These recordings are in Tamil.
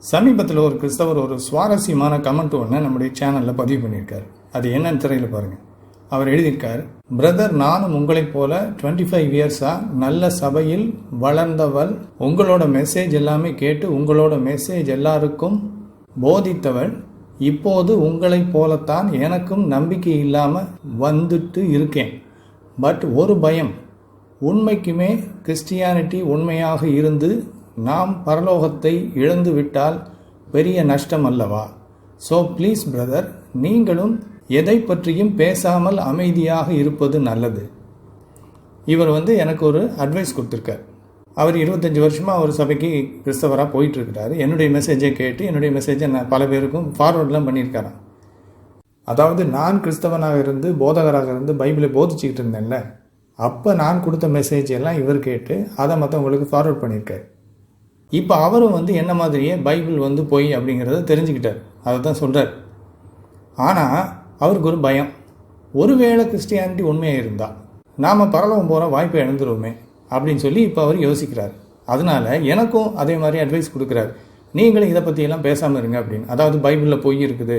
சமீபத்தில் ஒரு கிறிஸ்தவர் ஒரு சுவாரஸ்யமான கமெண்ட் ஒன்று நம்முடைய சேனலில் பதிவு பண்ணியிருக்காரு. அது என்னன்னு திரையில் பாருங்கள் அவர் எழுதியிருக்கார் பிரதர் நானும் உங்களைப் போல டுவெண்ட்டி ஃபைவ் இயர்ஸாக நல்ல சபையில் வளர்ந்தவள். உங்களோட மெசேஜ் எல்லாமே கேட்டு உங்களோட மெசேஜ் எல்லாருக்கும் போதித்தவள். இப்போது உங்களைப் போலத்தான் எனக்கும் நம்பிக்கை இல்லாமல் வந்துட்டு இருக்கேன். பட் ஒரு பயம். உண்மைக்குமே கிறிஸ்டியானிட்டி உண்மையாக இருந்து நாம் பரலோகத்தை இழந்து விட்டால் பெரிய நஷ்டம் அல்லவா ஸோ ப்ளீஸ் பிரதர் நீங்களும் எதை பற்றியும் பேசாமல் அமைதியாக இருப்பது நல்லது. இவர் வந்து எனக்கு ஒரு அட்வைஸ் கொடுத்துருக்கார். அவர் இருபத்தஞ்சி வருஷமாக ஒரு சபைக்கு கிறிஸ்தவராக போயிட்டுருக்கிறாரு. என்னுடைய மெசேஜை கேட்டு என்னுடைய மெசேஜை நான் பல பேருக்கும் ஃபார்வர்ட்லாம் பண்ணியிருக்காராம். அதாவது நான் கிறிஸ்தவனாக இருந்து போதகராக இருந்து பைபிளை போதிச்சுக்கிட்டு இருந்தேன்ல அப்போ நான் கொடுத்த மெசேஜ் எல்லாம் இவர் கேட்டு அதை மற்றவங்களுக்கு ஃபார்வர்ட் பண்ணியிருக்காரு. இப்போ அவரும் வந்து என்ன மாதிரியே பைபிள் வந்து பொய் அப்படிங்கிறத தெரிஞ்சுக்கிட்டார். அதை தான் சொல்கிறார் ஆனால் அவருக்கு ஒரு பயம். ஒருவேளை கிறிஸ்டியானிட்டி உண்மையாக இருந்தால் நாம் பரலவம் போகிற வாய்ப்பை இழந்துருவோமே அப்படின்னு சொல்லி இப்போ அவர் யோசிக்கிறார். அதனால எனக்கும் அதே மாதிரி அட்வைஸ் கொடுக்குறாரு. நீங்களும் இதை பற்றியெல்லாம் பேசாமல் இருங்க அப்படின்னு. அதாவது பைபிளில் பொய் இருக்குது.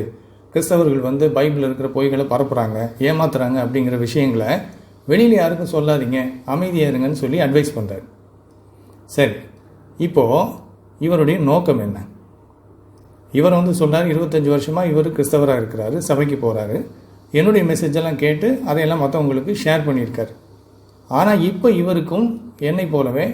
கிறிஸ்தவர்கள் வந்து பைபிளில் இருக்கிற பொய்களை பரப்புகிறாங்க ஏமாத்துறாங்க அப்படிங்கிற விஷயங்களை வெளியில் யாருக்கும் சொல்லாதீங்க அமைதியாக இருங்கன்னு சொல்லி அட்வைஸ் பண்ணுறாரு சரி. இப்போது இவருடைய நோக்கம் என்ன? இவர் வந்து சொன்னார் இருபத்தஞ்சி வருஷமாக இவர் கிறிஸ்தவராக இருக்கிறாரு சபைக்கு போகிறாரு என்னுடைய மெசேஜெல்லாம் கேட்டு அதையெல்லாம் மற்றவங்களுக்கு ஷேர் பண்ணியிருக்காரு. ஆனால் இப்போ இவருக்கும் என்னை போலவே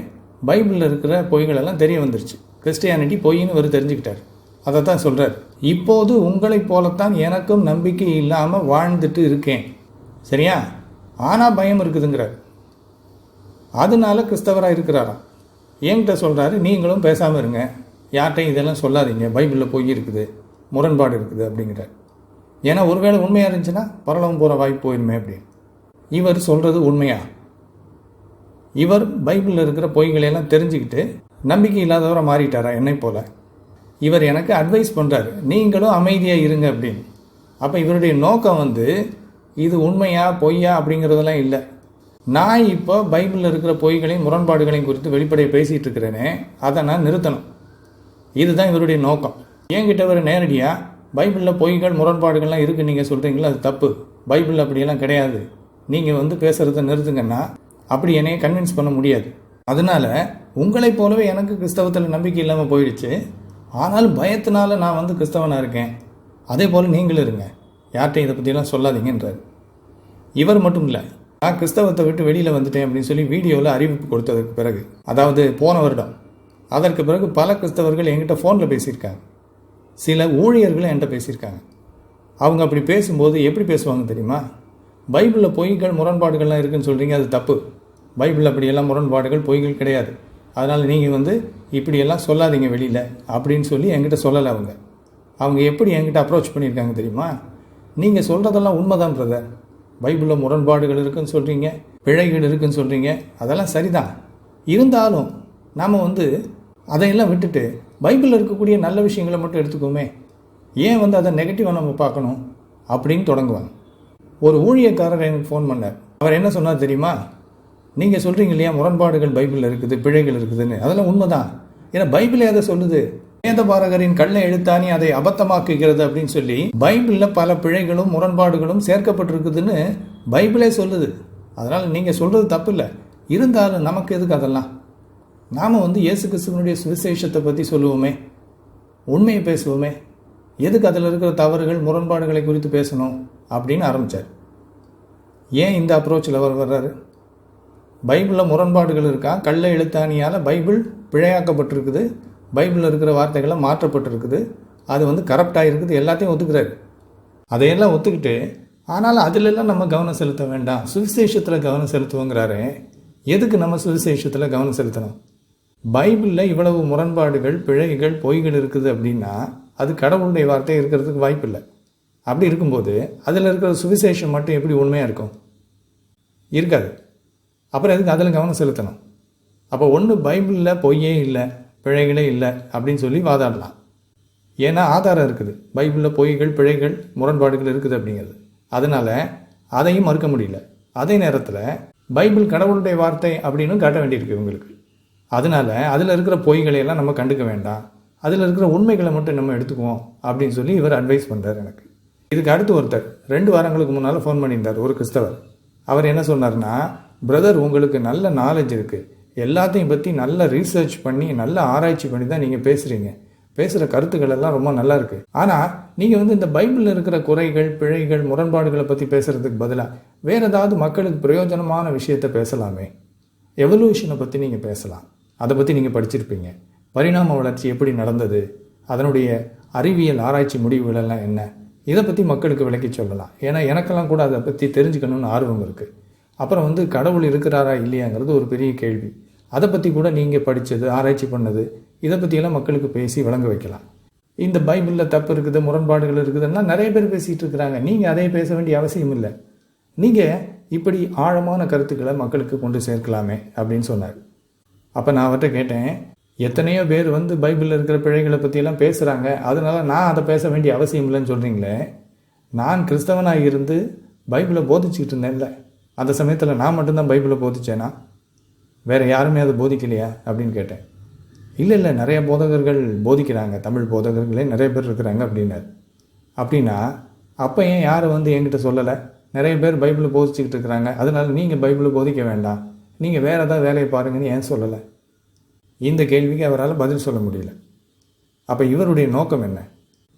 பைபிளில் இருக்கிற பொய்களெல்லாம் தெரிய வந்துருச்சு. கிறிஸ்டியானிட்டி பொய்ன்னு இவர் தெரிஞ்சுக்கிட்டார். அதை தான் சொல்கிறார் இப்போது உங்களைப் போலத்தான் எனக்கும் நம்பிக்கை இல்லாமல் வாழ்ந்துட்டு இருக்கேன். சரியா? ஆனால் பயம் இருக்குதுங்கிறார். அதனால கிறிஸ்தவராக இருக்கிறாராம். என்கிட்ட சொல்கிறாரு நீங்களும் பேசாமல் இருங்க. யார்கிட்டையும் இதெல்லாம் சொல்லாதீங்க. பைபிளில் பொய் இருக்குது. முரண்பாடு இருக்குது அப்படிங்கிறார். ஏன்னா ஒருவேளை உண்மையாக இருந்துச்சுன்னா பரலவம் போகிற வாய்ப்பு போயிடுமே அப்படின்னு இவர் சொல்கிறது உண்மையா? இவர் பைபிளில் இருக்கிற பொய்களையெல்லாம் தெரிஞ்சுக்கிட்டு நம்பிக்கை இல்லாதவரை மாறிட்டாரா என்னை போல்? இவர் எனக்கு அட்வைஸ் பண்ணுறாரு நீங்களும் அமைதியாக இருங்க அப்படின்னு. அப்போ இவருடைய நோக்கம் வந்து இது உண்மையா பொய்யா? அப்படிங்கிறதெல்லாம் இல்லை. நான் இப்போ பைபிளில் இருக்கிற பொய்களையும் முரண்பாடுகளையும் குறித்து வெளிப்படையை பேசிகிட்டு இருக்கிறேனே அதை நான் நிறுத்தணும். இதுதான் இவருடைய நோக்கம். என்கிட்ட வர நேரடியாக பைபிளில் பொய்கள் முரண்பாடுகள்லாம் இருக்குது நீங்கள் சொல்கிறீங்களா அது தப்பு. பைபிள் அப்படியெல்லாம் கிடையாது. நீங்கள் வந்து பேசுகிறத நிறுத்துங்கன்னா அப்படி என்னைய கன்வின்ஸ் பண்ண முடியாது. அதனால உங்களைப் போலவே எனக்கு கிறிஸ்தவத்தில் நம்பிக்கை இல்லாமல் போயிடுச்சு. ஆனாலும் பயத்தினால நான் வந்து கிறிஸ்தவனாக இருக்கேன். அதே போல் நீங்களும் இருங்க. யார்கிட்டையும் இதை பற்றியெல்லாம் சொல்லாதீங்கன்றார். இவர் மட்டும் இல்லை நான் கிறிஸ்தவத்தை விட்டு வெளியில் வந்துட்டேன் அப்படின்னு சொல்லி வீடியோவில் அறிவிப்பு கொடுத்ததுக்கு பிறகு அதாவது போன வருடம் அதற்கு பிறகு பல கிறிஸ்தவர்கள் என்கிட்ட ஃபோனில் பேசியிருக்காங்க. சில ஊழியர்களும் என்கிட்ட பேசியிருக்காங்க. அவங்க அப்படி பேசும்போது எப்படி பேசுவாங்க தெரியுமா? பைபிளில் பொய்கள் முரண்பாடுகள்லாம் இருக்குன்னு சொல்கிறீங்க அது தப்பு. பைபிளில் அப்படியெல்லாம் முரண்பாடுகள் பொய்கள் கிடையாது. அதனால் நீங்கள் வந்து இப்படியெல்லாம் சொல்லாதீங்க வெளியில் அப்படின்னு சொல்லி என்கிட்ட சொல்லலை அவங்க. அவங்க எப்படி என்கிட்ட அப்ரோச் பண்ணியிருக்காங்க தெரியுமா? நீங்கள் சொல்கிறதெல்லாம் உண்மைதான் பிரதர் பைபிளில் முரண்பாடுகள் இருக்குன்னு சொல்கிறீங்க பிழைகள் இருக்குன்னு சொல்கிறீங்க அதெல்லாம் சரிதான். இருந்தாலும் நாம் வந்து அதையெல்லாம் விட்டுட்டு பைபிளில் இருக்கக்கூடிய நல்ல விஷயங்களை மட்டும் எடுத்துக்கோமே. ஏன் வந்து அதை நெகட்டிவாக நம்ம பார்க்கணும் அப்படின்னு தொடங்குவாங்க. ஒரு ஊழியக்காரர் எனக்கு ஃபோன் பண்ணார். அவர் என்ன சொன்னார் தெரியுமா? நீங்கள் சொல்கிறீங்க இல்லையா முரண்பாடுகள் பைபிளில் இருக்குது பிழைகள் இருக்குதுன்னு. அதெல்லாம் உண்மைதான். ஏன்னா பைபிளே அதை சொல்லுது. வேதபாரகரின் கள்ள எழுத்தாணி அதை அபத்தமாக்குகிறது அப்படின்னு சொல்லி பைபிளில் பல பிழைகளும் முரண்பாடுகளும் சேர்க்கப்பட்டிருக்குதுன்னு பைபிளே சொல்லுது. அதனால் நீங்கள் சொல்கிறது தப்பு இல்லை இருந்தாலும் நமக்கு எதுக்கு அதெல்லாம்? நாம் வந்து இயேசு கிறிஸ்துவனுடைய சுவிசேஷத்தை பற்றி சொல்லுவோமே. உண்மையை பேசுவோமே. எதுக்கு அதில் இருக்கிற தவறுகள் முரண்பாடுகளை குறித்து பேசணும் அப்படின்னு ஆரம்பித்தார் ஏன் இந்த அப்ரோச்சில் அவர் வர்றாரு? பைபிளில் முரண்பாடுகள் இருக்கா? கள்ள எழுத்தாணியால் பைபிள் பிழையாக்கப்பட்டிருக்குது. பைபிளில் இருக்கிற வார்த்தைகள்லாம் மாற்றப்பட்டிருக்குது. அது வந்து கரப்டாக இருக்குது எல்லாத்தையும் ஒத்துக்கிறாரு. அதையெல்லாம் ஒத்துக்கிட்டு ஆனாலும் அதிலெல்லாம் நம்ம கவனம் செலுத்த வேண்டாம். சுவிசேஷத்தில் கவனம் செலுத்துவோங்கிறாரு. எதுக்கு நம்ம சுவிசேஷத்தில் கவனம் செலுத்தணும்? பைபிளில் இவ்வளவு முரண்பாடுகள் பிழைகள் பொய்கள் இருக்குது அப்படின்னா அது கடவுளுடைய வார்த்தை இருக்கிறதுக்கு வாய்ப்பு இல்லை அப்படி இருக்கும்போது அதில் இருக்கிற சுவிசேஷம் மட்டும் எப்படி உண்மையாக இருக்கும்? இருக்காது. அப்புறம் எதுக்கு அதில் கவனம் செலுத்தணும்? அப்போ ஒன்று பைபிளில் பொய்யே இல்லை. பிழைகளே இல்லை அப்படின்னு சொல்லி வாதாடலாம். ஏன்னா ஆதாரம் இருக்குது. பைபிளில் பொய்கள் பிழைகள் முரண்பாடுகள் இருக்குது அப்படிங்கிறது. அதனால் அதையும் மறுக்க முடியல. அதே நேரத்தில் பைபிள் கடவுளுடைய வார்த்தை அப்படின்னு காட்ட வேண்டியிருக்கு இவங்களுக்கு. அதனால அதில் இருக்கிற பொய்களை எல்லாம் நம்ம கண்டுக்க வேண்டாம். அதில் இருக்கிற உண்மைகளை மட்டும் நம்ம எடுத்துக்குவோம் அப்படின்னு சொல்லி இவர் அட்வைஸ் பண்ணுறாரு எனக்கு. இதுக்கு அடுத்து ஒருத்தர் ரெண்டு வாரங்களுக்கு முன்னால் ஃபோன் பண்ணியிருந்தார் ஒரு கிறிஸ்தவர். அவர் என்ன சொன்னார்னா பிரதர் உங்களுக்கு நல்ல நாலேஜ் இருக்குது எல்லாத்தையும் பற்றி நல்ல ரீசர்ச் பண்ணி நல்ல ஆராய்ச்சி பண்ணி தான் நீங்கள் பேசுகிறீங்க பேசுகிற கருத்துக்கள் எல்லாம் ரொம்ப நல்லா இருக்குது ஆனால் நீங்கள் வந்து இந்த பைபிளில் இருக்கிற குறைகள் பிழைகள் முரண்பாடுகளை பற்றி பேசுகிறதுக்கு பதிலாக வேறு ஏதாவது மக்களுக்கு பிரயோஜனமான விஷயத்தை பேசலாமே. எவல்யூஷனை பற்றி நீங்கள் பேசலாம். அதை பற்றி நீங்கள் படிச்சிருப்பீங்க. பரிணாம வளர்ச்சி எப்படி நடந்தது? அதனுடைய அறிவியல் ஆராய்ச்சி முடிவுகளெல்லாம் என்ன? இதை பற்றி மக்களுக்கு விளக்கி சொல்லலாம். ஏன்னா எனக்கெல்லாம் கூட அதை பற்றி தெரிஞ்சுக்கணும்னு ஆர்வம் இருக்குது அப்புறம் வந்து கடவுள் இருக்கிறாரா இல்லையாங்கிறது ஒரு பெரிய கேள்வி. அதை பற்றி கூட நீங்கள் படித்தது ஆராய்ச்சி பண்ணது இதை பற்றியெல்லாம் மக்களுக்கு பேசி வழங்க வைக்கலாம். இந்த பைபிளில் தப்பு இருக்குது முரண்பாடுகள் இருக்குதுன்னா நிறைய பேர் பேசிகிட்டு இருக்கிறாங்க. நீங்கள் அதை பேச வேண்டிய அவசியம் இல்லை. நீங்கள் இப்படி ஆழமான கருத்துக்களை மக்களுக்கு கொண்டு சேர்க்கலாமே அப்படின்னு சொன்னார். அப்போ நான் அவர்கிட்ட கேட்டேன் எத்தனையோ பேர் வந்து பைபிளில் இருக்கிற பிழைகளை பற்றியெல்லாம் பேசுகிறாங்க அதனால நான் அதை பேச வேண்டிய அவசியம் இல்லைன்னு சொல்கிறீங்களே நான் கிறிஸ்தவனாக இருந்து பைபிளை போதிச்சுக்கிட்டு இருந்தேன்ல. அந்த சமயத்தில் நான் மட்டும்தான் பைபிளை போதிச்சேனா? வேறு யாருமே அதை போதிக்கலையா? அப்படின்னு கேட்டேன். இல்லை இல்லை நிறைய போதகர்கள் போதிக்கிறாங்க. தமிழ் போதகர்களே நிறைய பேர் இருக்கிறாங்க அப்படின்னாரு. அப்படின்னா அப்போ ஏன் யாரும் வந்து என்கிட்ட சொல்லலை? நிறைய பேர் பைபிளை போதிச்சுக்கிட்டு இருக்கிறாங்க. அதனால நீங்கள் பைபிளை போதிக்க வேண்டாம். நீங்கள் வேறு ஏதாவது வேலையை பாருங்கன்னு ஏன் சொல்லலை? இந்த கேள்விக்கு அவரால் பதில் சொல்ல முடியல. அப்போ இவருடைய நோக்கம் என்ன?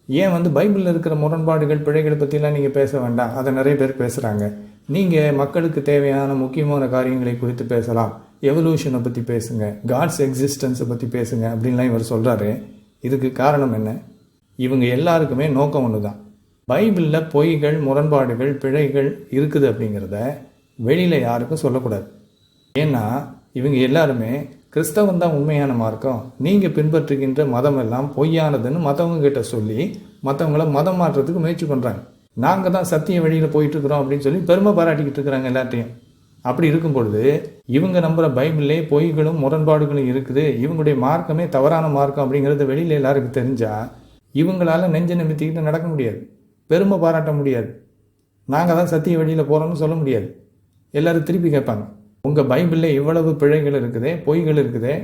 ஏன் வந்து பைபிளில் இருக்கிற முரண்பாடுகள் பிழைகளை பற்றிலாம் நீங்கள் பேச வேண்டாம். அதை நிறைய பேர் பேசுகிறாங்க நீங்கள் மக்களுக்கு தேவையான முக்கியமான காரியங்களை குறித்து பேசலாம். எவல்யூஷனை பற்றி பேசுங்க. காட்ஸ் எக்ஸிஸ்டன்ஸை பற்றி பேசுங்க அப்படின்லாம் இவர் சொல்கிறாரு இதுக்கு காரணம் என்ன? இவங்க எல்லாருக்குமே நோக்கம் ஒன்று தான் பைபிளில் பொய்கள் முரண்பாடுகள் பிழைகள் இருக்குது அப்படிங்கிறத வெளியில் யாருக்கும் சொல்லக்கூடாது. ஏன்னா இவங்க எல்லாருமே கிறிஸ்தவம் தான் உண்மையான மார்க்கம். நீங்கள் பின்பற்றுகின்ற மதம் எல்லாம் பொய்யானதுன்னு மற்றவங்க கிட்ட சொல்லி மற்றவங்கள மதம் மாற்றத்துக்கு முயற்சி பண்ணுறாங்க நாங்கள் தான் சத்திய வழியில் போயிட்டு இருக்கிறோம் அப்படின்னு சொல்லி பெருமை பாராட்டிக்கிட்டு இருக்கிறாங்க எல்லாத்தையும் அப்படி இருக்கும் பொழுது இவங்க நம்புகிற பைபிளே பொய்களும் முரண்பாடுகளும் இருக்குது. இவங்களுடைய மார்க்கமே தவறான மார்க்கம் அப்படிங்கிறது வெளியில் எல்லாருக்கும் தெரிஞ்சால் இவங்களால் நெஞ்ச நிமித்திக்கிட்டு நடக்க முடியாது. பெருமை பாராட்ட முடியாது. நாங்கள் தான் சத்திய வழியில் போகிறோம்னு சொல்ல முடியாது. எல்லோரும் திருப்பி கேட்பாங்க உங்கள் பைபிளில் இவ்வளவு பிழைகள் இருக்குதே பொய்கள் இருக்குதே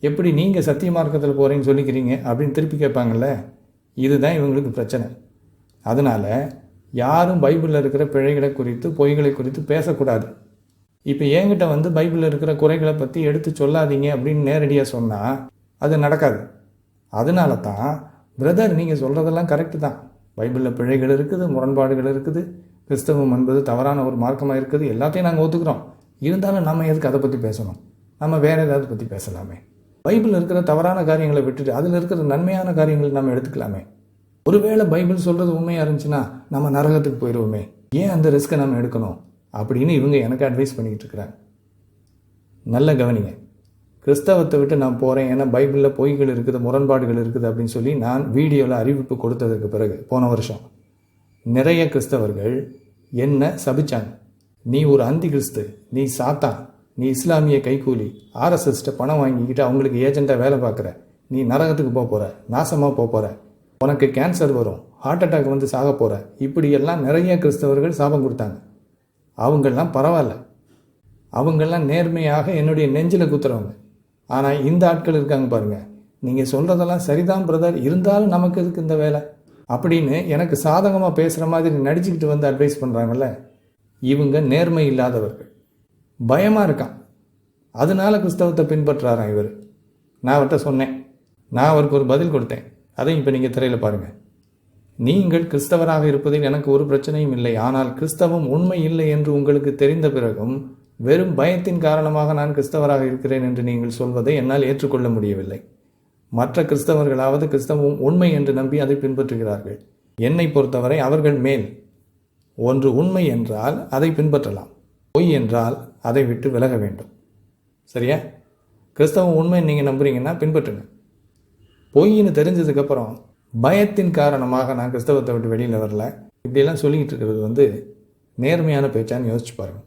எப்படி நீங்கள் சத்திய மார்க்கத்தில் போகிறீங்கன்னு சொல்லிக்கிறீங்க? அப்படின்னு திருப்பி கேட்பாங்கல்ல. இதுதான் இவங்களுக்கு பிரச்சனை. அதனால் யாரும் பைபிளில் இருக்கிற பிழைகளை குறித்து பொய்களை குறித்து பேசக்கூடாது. இப்போ என்கிட்ட வந்து பைபிளில் இருக்கிற குறைகளை பற்றி எடுத்து சொல்லாதீங்க அப்படின்னு நேரடியாக சொன்னால் அது நடக்காது. அதனால தான் பிரதர் நீங்கள் சொல்கிறதெல்லாம் கரெக்டு தான். பைபிளில் பிழைகள் இருக்குது முரண்பாடுகள் இருக்குது கிறிஸ்தவம் என்பது தவறான ஒரு மார்க்கமாக இருக்குது எல்லாத்தையும் நாங்கள் ஒத்துக்கிறோம். இருந்தாலும் நம்ம எதுக்கு அதை பற்றி பேசணும்? நம்ம வேறு ஏதாவது பற்றி பேசலாமே. பைபிளில் இருக்கிற தவறான காரியங்களை விட்டுட்டு அதில் இருக்கிற நன்மையான காரியங்களை நம்ம எடுத்துக்கலாமே. ஒருவேளை பைபிள் சொல்கிறது உண்மையாக இருந்துச்சுன்னா நம்ம நரகத்துக்கு போயிடுவோமே ஏன் அந்த ரிஸ்க்கை நம்ம எடுக்கணும்? அப்படின்னு இவங்க எனக்கு அட்வைஸ் பண்ணிக்கிட்டு இருக்கிறாங்க நல்ல கவனிங்க. கிறிஸ்தவத்தை விட்டு நான் போகிறேன் ஏன்னா பைபிளில் பொய்கள் இருக்குது முரண்பாடுகள் இருக்குது அப்படின்னு சொல்லி நான் வீடியோவில் அறிவிப்பு கொடுத்ததுக்கு பிறகு போன வருஷம் நிறைய கிறிஸ்தவர்கள் என்ன சபிச்சாங்க. நீ ஒரு அந்தி கிறிஸ்து நீ சாத்தான் நீ இஸ்லாமிய கைக்கூலி ஆர்எஸ்எஸ்ட்ட பணம் வாங்கிக்கிட்டு அவங்களுக்கு ஏஜெண்ட்டாக வேலை பார்க்குற நீ நரகத்துக்கு போக போகிற நாசமாக போக போகிற உனக்கு கேன்சர் வரும் ஹார்ட் அட்டாக் வந்து சாக போகிற இப்படியெல்லாம் நிறைய கிறிஸ்தவர்கள் சாபம் கொடுத்தாங்க. அவங்கெல்லாம் பரவாயில்ல. அவங்கெல்லாம் நேர்மையாக என்னுடைய நெஞ்சில் குத்துறவங்க. ஆனால் இந்த ஆட்கள் இருக்காங்க பாருங்க. நீங்கள் சொல்கிறதெல்லாம் சரிதான் பிரதர். இருந்தாலும் நமக்கு எதுக்கு இந்த வேலை? அப்படின்னு எனக்கு சாதகமாக பேசுகிற மாதிரி நடிச்சுக்கிட்டு வந்து அட்வைஸ் பண்ணுறாங்கல்ல இவங்க நேர்மை இல்லாதவர்கள். பயமாக இருக்கான். அதனால கிறிஸ்தவத்தை பின்பற்றுறாராம் இவர். நான் அவர்கிட்ட சொன்னேன். நான் அவருக்கு ஒரு பதில் கொடுத்தேன். அதையும் இப்போ நீங்கள் திரையில் பாருங்கள் நீங்கள் கிறிஸ்தவராக இருப்பதில் எனக்கு ஒரு பிரச்சனையும் இல்லை. ஆனால் கிறிஸ்தவம் உண்மை இல்லை என்று உங்களுக்கு தெரிந்த பிறகும் வெறும் பயத்தின் காரணமாக நான் கிறிஸ்தவராக இருக்கிறேன் என்று நீங்கள் சொல்வதை என்னால் ஏற்றுக்கொள்ள முடியவில்லை. மற்ற கிறிஸ்தவர்களாவது கிறிஸ்தவம் உண்மை என்று நம்பி அதை பின்பற்றுகிறார்கள். என்னை பொறுத்தவரை அவர்கள் மேல். ஒன்று உண்மை என்றால் அதை பின்பற்றலாம். பொய் என்றால் அதை விட்டு விலக வேண்டும். சரியா? கிறிஸ்தவம் உண்மை நீங்கள் நம்புறீங்கன்னா பின்பற்றுங்க. பொய்ன்னு தெரிஞ்சதுக்கப்புறம் பயத்தின் காரணமாக நான் கிறிஸ்தவத்தை விட்டு வெளியில் வரல. இப்படியெல்லாம் சொல்லிக்கிட்டு இருக்கிறது வந்து நேர்மையான பேச்சான்னு யோசிச்சு பாருங்கள்